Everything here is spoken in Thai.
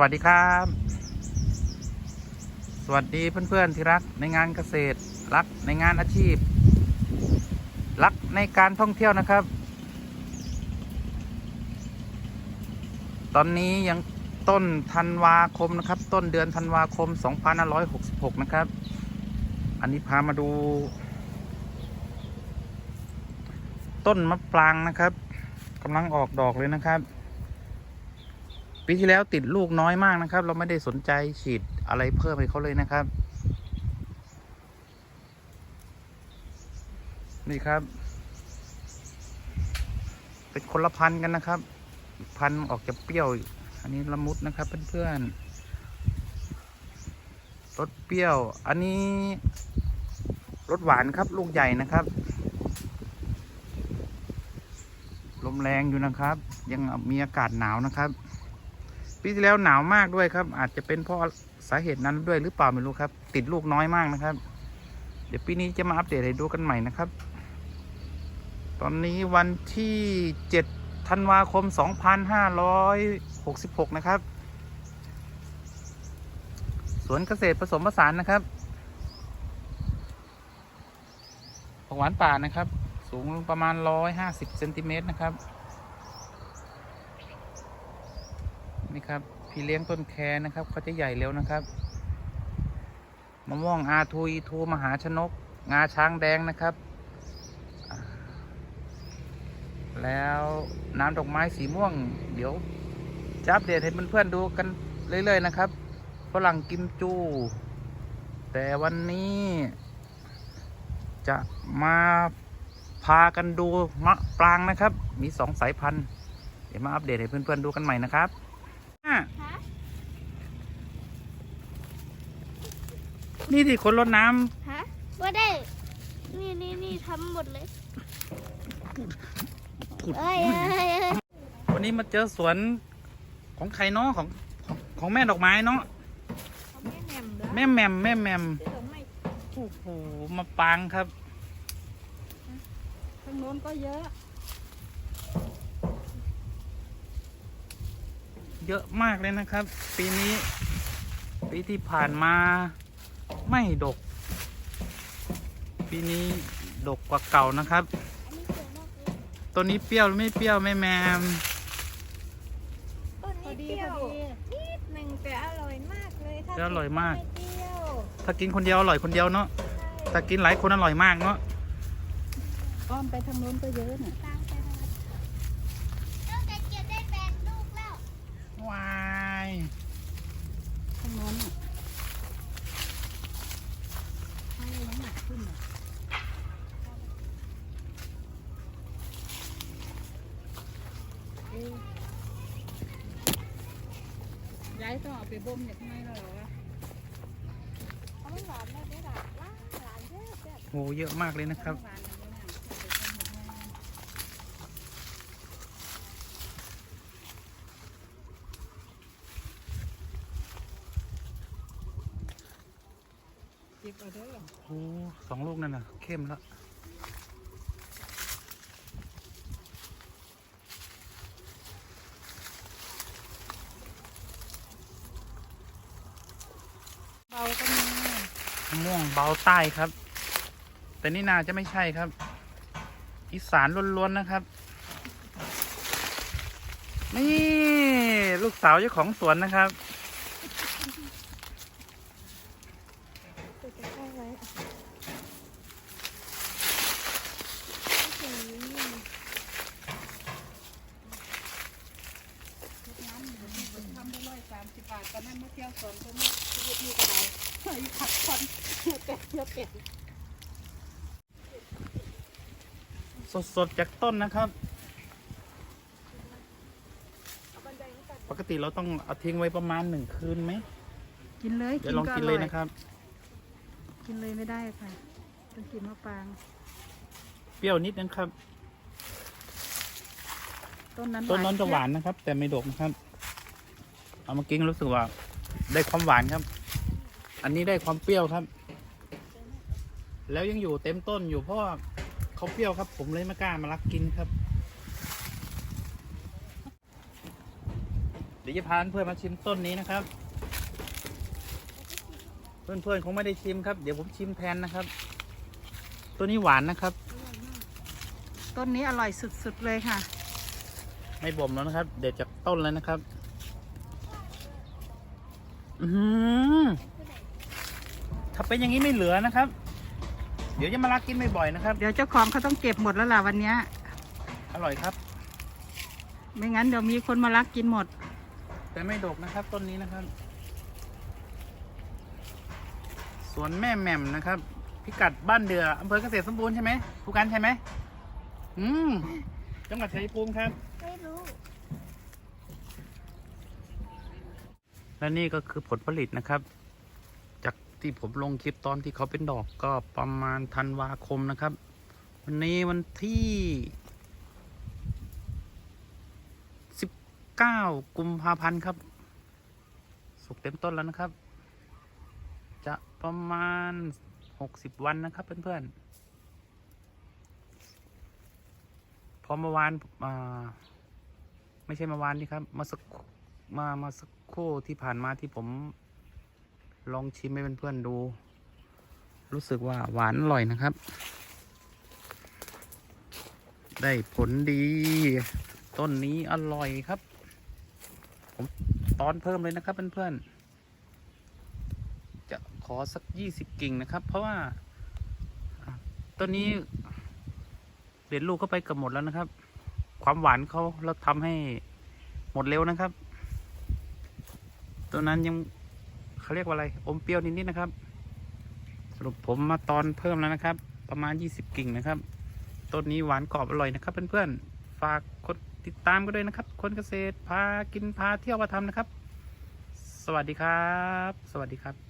วัสดีครับ สวัสดีเพื่อนๆที่รักในงานเกษตร รักในงานอาชีพ รักในการท่องเที่ยวนะครับ ตอนนี้ยังต้นธันวาคมนะครับ ต้นเดือนธันวาคม 2566 นะครับ อันนี้พามาดู ต้นมะปรางนะครับกำลังออกดอกเลยนะครับ ปีที่แล้วติดลูกน้อยมากนะครับ เราไม่ได้สนใจฉีดอะไรเพิ่มให้เขาเลยนะครับ นี่ครับ เป็นคนละพันกันนะครับ พันออกจะเปรี้ยว อันนี้ละมุดนะครับเพื่อนๆรสเปรี้ยว อันนี้รสหวานครับ ลูกใหญ่นะครับลมแรงอยู่นะครับ ยังมีอากาศหนาวนะครับ ปีที่แล้วหนาวมากด้วยครับ อาจจะเป็นเพราะสาเหตุนั้นด้วยหรือเปล่าไม่รู้ครับ ติดลูกน้อยมากนะครับ เดี๋ยวปีนี้จะมาอัปเดตให้ดูกันใหม่นะครับ ตอนนี้วันที่7ธันวาคม 2566 นะครับ สวนเกษตรผสมผสานนะครับผักหวานป่านะครับ สูงประมาณ 150เซนติเมตรนะครับ นี่ครับพี่เลี้ยงต้นแคนะครับเขาจะใหญ่เร็วนะครับมะม่วงอาทูอีทูมหาชนก งาช้างแดงนะครับ แล้วน้ำดอกไม้สีม่วง เดี๋ยวจะอัปเดตให้เพื่อนๆดูกันเรื่อยๆนะครับฝรั่งกิมจู แต่วันนี้จะมาพากันดูมะปรางนะครับ มีสองสายพันธุ์ เดี๋ยวมาอัปเดตให้เพื่อนๆดูกันใหม่นะครับอะ ฮะ นี่ที่คนรดน้ฮะว่าได้ นี่นี่นี่ทำหมดเลยำขุดเอ้ยเอ้ยเอ้ยวันนี้มาเจอสวนของใครเนาะของของของแม่ดอกไม้เนาะเขาไม่แหนมเด้อแม่แหมมแม่แหมมเดี๋ยวไม่โอ้โหมาปางครับ ทางโน้นก็เยอะ เยอะมากเลยนะครับ ปีนี้ ปีที่ผ่านมา ไม่ดก ปีนี้ดกกว่าเก่านะครับอันนี้สวยมากเลยตัวนี้เปรี้ยวหรือไม่เปรี้ยวแม่แหมมต้นนี้เปรี้ยวนิดหนึ่งแต่อร่อยมากเลยถ้าจะอร่อยมากไม่เปรี้ยวถ้ากินคนเดียวอร่อยคนเดียวเนาะถ้ากินหลายคนอร่อยมากเนาะอ้อมไปทางโน้นก็เยอะน่ะ ตามไปเลยเจ้าจะเก็บได้แปดลูกแล้ว ว้าย ทางโน้นน่ะให้น้ำหนักขึ้นน่ะเอ๊ะย้าย ต้องเอาไปบ่มอย่างไรแล้วเหรอวะเขาไม่หวานเลยไม่หวานหวานหวานเยอะแบบโหเยอะมากเลยนะครับ หวานอย่างนี้น่ะเอาไปทำอย่างไรเก็บเอาเด้อโอ้สองลูกนั่นน่ะ เข้มแล้ว เบาก็มีมะม่วงเบาใต้ครับ แต่นี่นาจะไม่ใช่ครับ อีสานล้วนๆนะครับ นี่ ลูกสาวเจ้าของสวนนะครับ จะจะเข้าไว้โอ้โห ทำได้ร้อยสามสิบบาทตอนนั้น มาเที่ยวสวนก็ไม่ชีวิตมีกระไรเฮ้ยขัดคอนเป็ดเยอะเป็ดสดๆจากต้นนะครับ ปกติเราต้องเอาทิ้งไว้ประมาณหนึ่งคืนไหมกินเลยเดี๋ยวลองกินเลยนะครับ กินเลยไม่ได้ค่ะต้องกินมะปราง เปรี้ยวนิดนึงครับต้นนั้นต้นนั้นจะหวานนะครับ แต่ไม่ดกนะครับ เอามากินรู้สึกว่า ได้ความหวานครับ อันนี้ได้ความเปรี้ยวครับ แล้วยังอยู่เต็มต้นอยู่เพราะว่าเขาเปรี้ยวครับ ผมเลยไม่กล้ามารักกินครับ เดี๋ยวจะพาเพื่อนมาชิมต้นนี้นะครับ เพื่อนๆคงไม่ได้ชิมครับ เดี๋ยวผมชิมแทนนะครับ ตัวนี้หวานนะครับ ต้นนี้อร่อยสุดๆเลยค่ะ ไม่บ่มแล้วนะครับ เด็ดจากต้นเลยนะครับ อือหือถ้าเป็นอย่างนี้ไม่เหลือนะครับ เดี๋ยวจะมาลักกินบ่อยๆนะครับ เดี๋ยวเจ้าของเขาต้องเก็บหมดแล้วล่ะวันเนี้ย อร่อยครับ ไม่งั้นเดี๋ยวมีคนมาลักกินหมด แต่ไม่ดกนะครับ ต้นนี้นะครับ สวนแม่แหม่มนะครับ พิกัดบ้านเดืออำเภอเกษตรสมบูรณ์ใช่ไหมผู้กันใช่ไหมอืมจังหวัดชัยภูมิครับ ไม่รู้ และนี่ก็คือผลผลิตนะครับ จากที่ผมลงคลิปตอนที่เขาเป็นดอกก็ประมาณธันวาคมนะครับ วันนี้วันที่ 19 กุมภาพันธ์ครับ สุกเต็มต้นแล้วนะครับ จะประมาณ 60 วันนะครับเพื่อนๆพอเมื่อวานอ่าไม่ใช่เมื่อวานนี่ครับเมาสัก มามาสักครู่ที่ผ่านมาที่ผม ลองชิมให้เพื่อนๆดู รู้สึกว่าหวานอร่อยนะครับ ได้ผลดี ต้นนี้อร่อยครับ ผมตอนเพิ่มเลยนะครับเพื่อนๆจะขอสักยี่สิบกิ่งนะครับ เพราะว่าต้นนี้เด็ดลูกเข้าไปเกือบหมดแล้วนะครับ ความหวานเขาเราทำให้หมดเร็วนะครับ ตัวนั้นยังเขาเรียกว่าอะไร อมเปรี้ยวนิดๆนะครับ สรุปผมมาตอนเพิ่มแล้วนะครับ ประมาณ 20 กิ่งนะครับ ต้นนี้หวานกรอบอร่อยนะครับ เพื่อนๆ ฝากกดติดตามกันด้วยนะครับ คนเกษตรพากินพาเที่ยวมาทำนะครับ สวัสดีครับ สวัสดีครับ